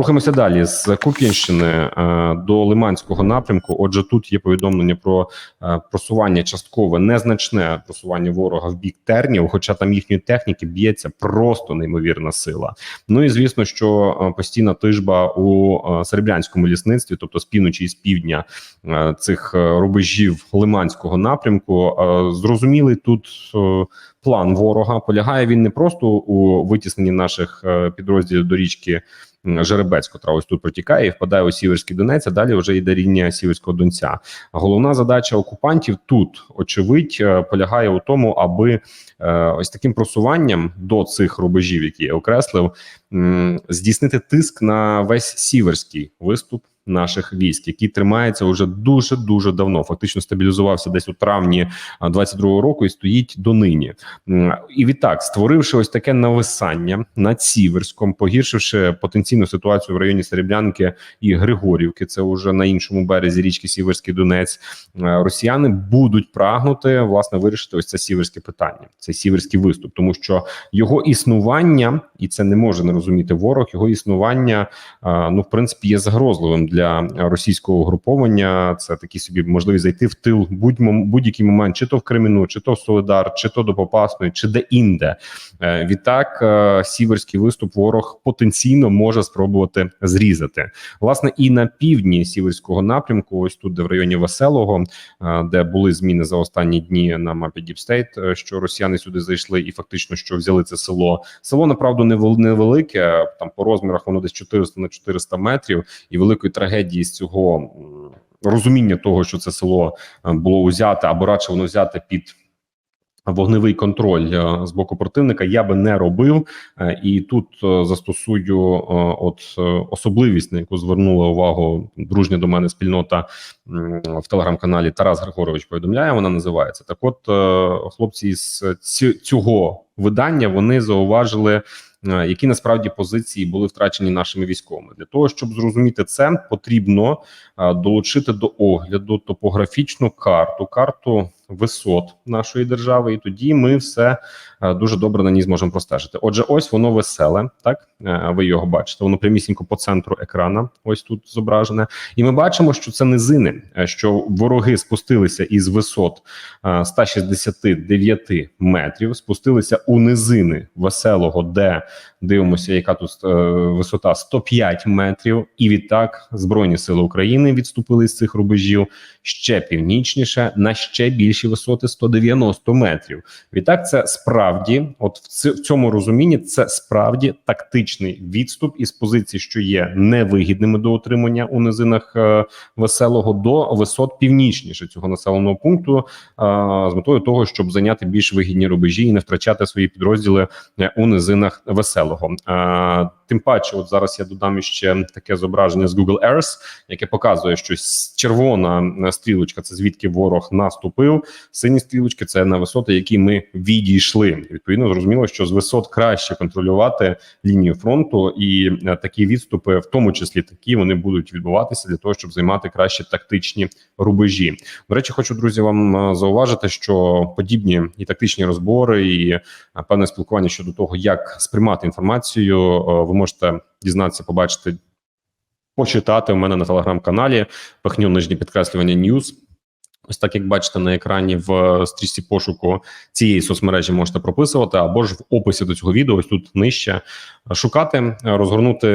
Рухаємося далі з Куп'янщини е, до Лиманського напрямку. Отже, тут є повідомлення про е, просування часткове, незначне просування ворога в бік тернів, хоча там їхньої техніки б'ється просто неймовірна сила. Ну і звісно, що е, постійна тижба у серебрянському лісництві, тобто з півночі і з півдня цих рубежів Лиманського напрямку, зрозумілий тут. План ворога полягає він не просто у витісненні наших підрозділів до річки Жеребець, котра ось тут протікає і впадає у Сіверський Донець. А далі вже йде рівня Сіверського Донця. Головна задача окупантів тут, очевидь, е, полягає у тому, аби е, ось таким просуванням до цих рубежів, які я окреслив, здійснити тиск на весь сіверський виступ. Наших військ, який тримається уже дуже дуже давно, фактично стабілізувався десь у травні 22-го року і стоїть донині. І відтак, створивши ось таке нависання над Сіверськом, погіршивши потенційну ситуацію в районі Серебрянки і Григорівки, це вже на іншому березі річки Сіверський Донець. е, Росіяни будуть прагнути власне вирішити ось це сіверське питання, цей сіверський виступ, тому що його існування, і це не може не розуміти ворог. Його існування е, ну в принципі є загрозливим для російського угруповання. Це такий собі можливість зайти в тил будь-який момент, чи то в Креміну, чи то в Солидар, чи то до Попасної, чи де інде. Е, Відтак, е, сіверський виступ ворог потенційно може спробувати зрізати. Власне, і на півдні сіверського напрямку, ось тут, де в районі Веселого, е, де були зміни за останні дні на мапі Діпстейт, що росіяни сюди зайшли і фактично що взяли це село. Село направду невел- невелике, там по розмірах воно десь 400 на 400 метрів, і великої трагедії з цього. Розуміння того, що це село е, було узяте або радше воно взяте під вогневий контроль е, з боку противника, я би не робив. Е, І тут застосую от особливість, на яку звернула увагу дружня до мене спільнота в телеграм-каналі Тарас Григорович повідомляє. Вона називається так. От хлопці з цього видання вони зауважили. Е, Які насправді позиції були втрачені нашими військовими. Для того, щоб зрозуміти це, потрібно е, долучити до огляду топографічну карту, карту висот нашої держави, і тоді ми все е, дуже добре на ній зможемо простежити. Отже, ось воно веселе, так Е, ви його бачите. Воно прямісінько по центру екрана. Ось тут зображене, і ми бачимо, що це низини, е, що вороги спустилися із висот е, 169 метрів, спустилися у низини веселого, де дивимося, яка тут висота 105 метрів, і відтак збройні сили України відступили з цих рубежів ще північніше на ще більші висоти 190 метрів. Відтак, це справді, от в цьому розумінні, це справді тактичний відступ із позицій, що є невигідними до отримання у низинах е, веселого до висот північніше цього населеного пункту, е, з метою того, щоб зайняти більш вигідні рубежі і не втрачати свої підрозділи е, у низинах веселого. Тим паче, от зараз я додам ще таке зображення з Google Earth, яке показує, що червона е, стрілочка це звідки ворог наступив. Сині стрілочки це на висоти, які ми відійшли. Відповідно, зрозуміло, що з висот краще контролювати лінію фронту, і е, такі відступи, в тому числі такі, вони будуть відбуватися для того, щоб займати краще тактичні рубежі. До речі, хочу друзі вам е, зауважити, що подібні і тактичні розбори, і певне спілкування щодо того, як сприймати інформацію, ви можете дізнатися, побачити, почитати у мене на телеграм-каналі. Пихню нижнє підкреслювання News. Ось так, як бачите на екрані в е, стрічці пошуку цієї соцмережі можете прописувати, або ж в описі до цього відео, ось тут нижче е, шукати, е, розгорнути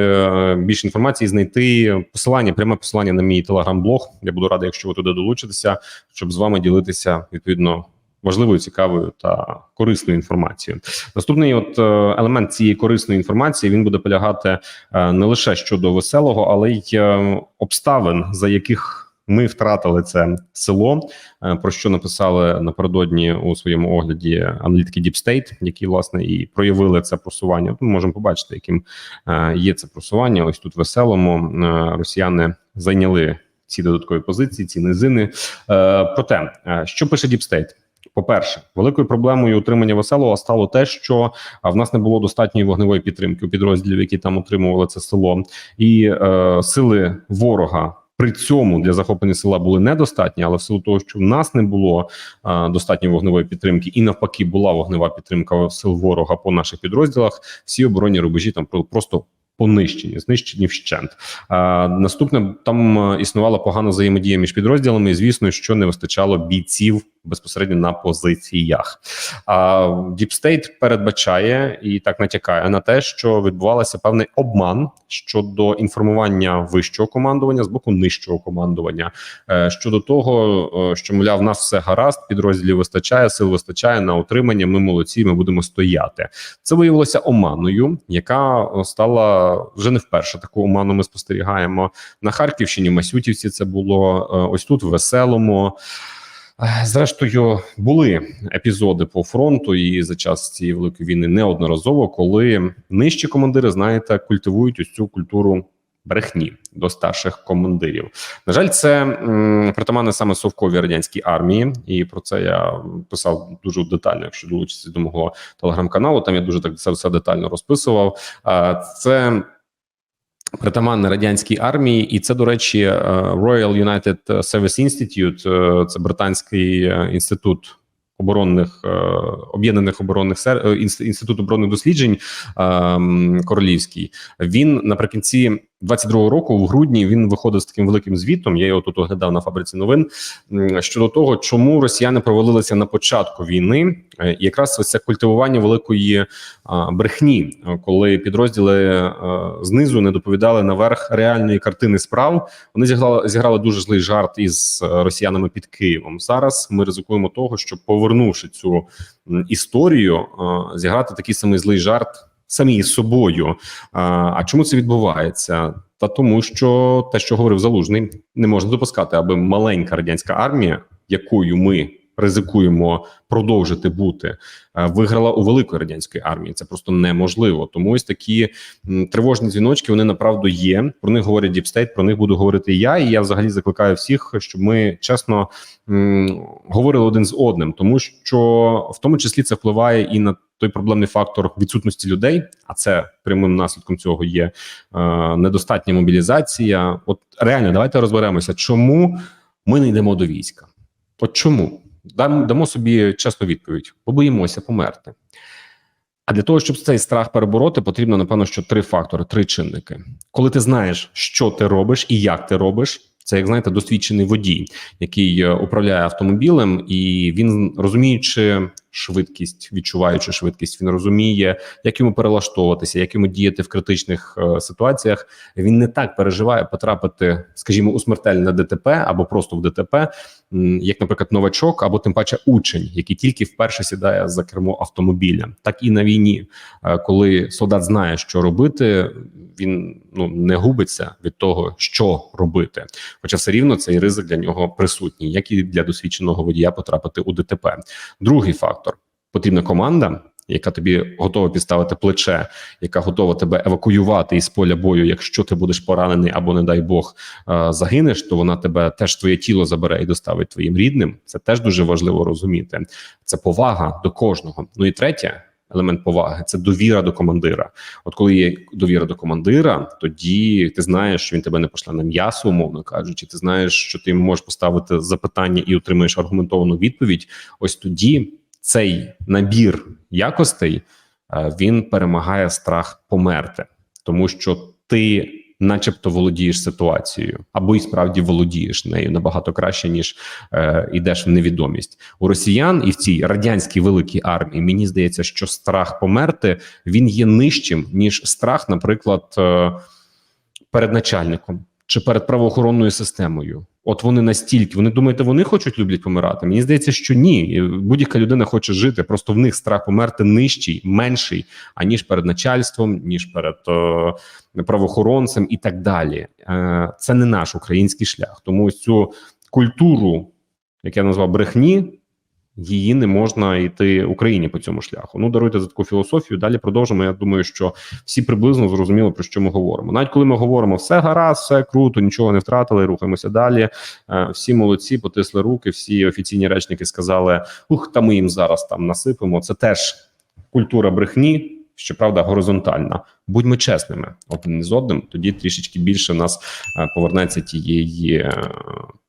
більше інформації, знайти посилання, пряме посилання на мій телеграм-блог. Я буду радий, якщо ви туди долучитеся, щоб з вами ділитися відповідно важливою, цікавою та корисною інформацією. Наступний от е, елемент цієї корисної інформації він буде полягати е, не лише щодо веселого, але й е, обставин, за яких ми втратили це село, про що написали напередодні у своєму огляді аналітики Deep State, які власне і проявили це просування. Ми можемо побачити, яким є це просування. Ось тут веселому росіяни зайняли ці додаткові позиції, ці низини. Проте, що пише Deep State? По-перше, великою проблемою утримання веселого стало те, що в нас не було достатньої вогневої підтримки у підрозділів, які там утримували це село, і е, сили ворога. При цьому для захоплення села були недостатні, але в силу того, що в нас не було е, достатньої вогневої підтримки, і навпаки, була вогнева підтримка сил ворога по наших підрозділах. Всі оборонні рубежі там про- просто Понищені, знищені вщент. А, наступне там е, існувала погана взаємодія між підрозділами. і Звісно, що не вистачало бійців безпосередньо на позиціях. А State передбачає і так натякає на те, що відбувалося певний обман щодо інформування вищого командування з боку нижчого командування. Е, щодо того, е, що мовляв, нас все гаразд, підрозділів вистачає, сил вистачає на утримання. Ми молодці, ми будемо стояти. Це виявилося оманою, яка стала вже не вперше. Таку оману ми спостерігаємо на Харківщині. Масютівці це було е, ось тут в веселому. Е, Зрештою, були епізоди по фронту і за час цієї великої війни неодноразово, коли нижчі командири, знаєте, культивують ось цю культуру брехні до старших командирів. На жаль, це притаманне саме совковій радянській армії, і про це я писав дуже детально. Якщо долучитися до мого телеграм-каналу, там я дуже так це все детально розписував. А, Це притаманне радянській армії, і це, до речі, е, Royal United Service Institute, е, це британський е, інститут. Оборонних об'єднаних оборонних сер інститут оборонних досліджень е, королівський. Він наприкінці 22-го року, в грудні, він виходив з таким великим звітом. Я його тут оглядав на фабриці новин щодо того, чому росіяни провалилися на початку війни. Е, і якраз ось це культивування великої брехні, е, коли підрозділи е, знизу не доповідали наверх реальної картини справ. Вони зіграли зіграли дуже злий жарт із е, росіянами під Києвом. Зараз ми ризикуємо того, щоб повернувши цю історію, е, зіграти такий самий злий жарт самі із собою. А, чому це відбувається? Та тому, що те, що говорив залужний, не можна допускати, аби маленька радянська армія, якою ми ризикуємо продовжити бути, е, виграла у великої радянської армії. Це просто неможливо. Тому ось такі тривожні дзвіночки вони направду є. Про них говорить Діпстейт, про них буду говорити я. І я взагалі закликаю всіх, щоб ми чесно говорили один з одним, тому що в тому числі це впливає і на той проблемний фактор відсутності людей. А це прямим наслідком цього є е, недостатня мобілізація. От реально, давайте розберемося, чому ми не йдемо до війська. От чому? Дам, дамо собі чесну відповідь: бо боїмося померти. А для того, щоб цей страх перебороти, потрібно, напевно, що три фактори, три чинники. Коли ти знаєш, що ти робиш і як ти робиш, це як знаєте, досвідчений водій, який е, управляє автомобілем, і він розуміючи швидкість, відчуваючи швидкість, він розуміє, як йому перелаштовуватися, як йому діяти в критичних е, ситуаціях. Він не так переживає потрапити, скажімо, у смертельне ДТП або просто в ДТП, як, наприклад, новачок, або тим паче учень, який тільки вперше сідає за кермо автомобіля. Так і на війні, Е, коли солдат знає, що робити, він ну не губиться від того, що робити. Хоча все рівно цей ризик для нього присутній, як і для досвідченого водія потрапити у ДТП. Другий фактор потрібна команда. Яка тобі готова підставити плече, яка готова тебе евакуювати із поля бою, якщо ти будеш поранений або, не дай Бог, е, загинеш, то вона тебе теж твоє тіло забере і доставить твоїм рідним. Це теж дуже важливо розуміти. Це повага до кожного. Ну і третє. Елемент поваги це довіра до командира. От коли є довіра до командира, тоді ти знаєш, що він тебе не пошле на м'ясо, умовно кажучи. Ти знаєш, що ти можеш поставити запитання і отримаєш аргументовану відповідь. Ось тоді цей набір якостей е, він перемагає страх померти, тому що ти, начебто, володієш ситуацією, або і справді володієш нею набагато краще ніж е, йдеш в невідомість у росіян і в цій радянській великій армії. Мені здається, що страх померти він є нижчим ніж страх, наприклад, е, перед начальником чи перед правоохоронною системою. От вони настільки вони думаєте, вони хочуть люблять помирати. Мені здається, що ні. Будь-яка людина хоче жити. Просто в них страх померти нижчий, менший, аніж перед начальством, ніж перед о, правоохоронцем і так далі. Е, це не наш український шлях. Тому цю культуру, як я назвав брехні, її не можна йти Україні по цьому шляху. Ну даруйте за таку філософію. Далі продовжимо. Я думаю, що всі приблизно зрозуміли про що ми говоримо. Навіть коли ми говоримо все гаразд, все круто, нічого не втратили, рухаємося далі. Е, Всі молодці, потисли руки. Всі офіційні речники сказали: ух, та ми їм зараз там насипемо. Це теж культура брехні. Щоправда, горизонтальна. Будьмо чесними один з одним. Тоді трішечки більше в нас е, повернеться тієї е,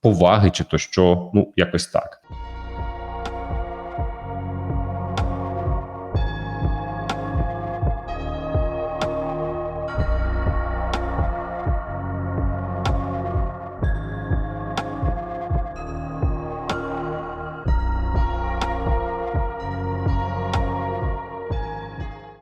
поваги, чи то що ну якось так.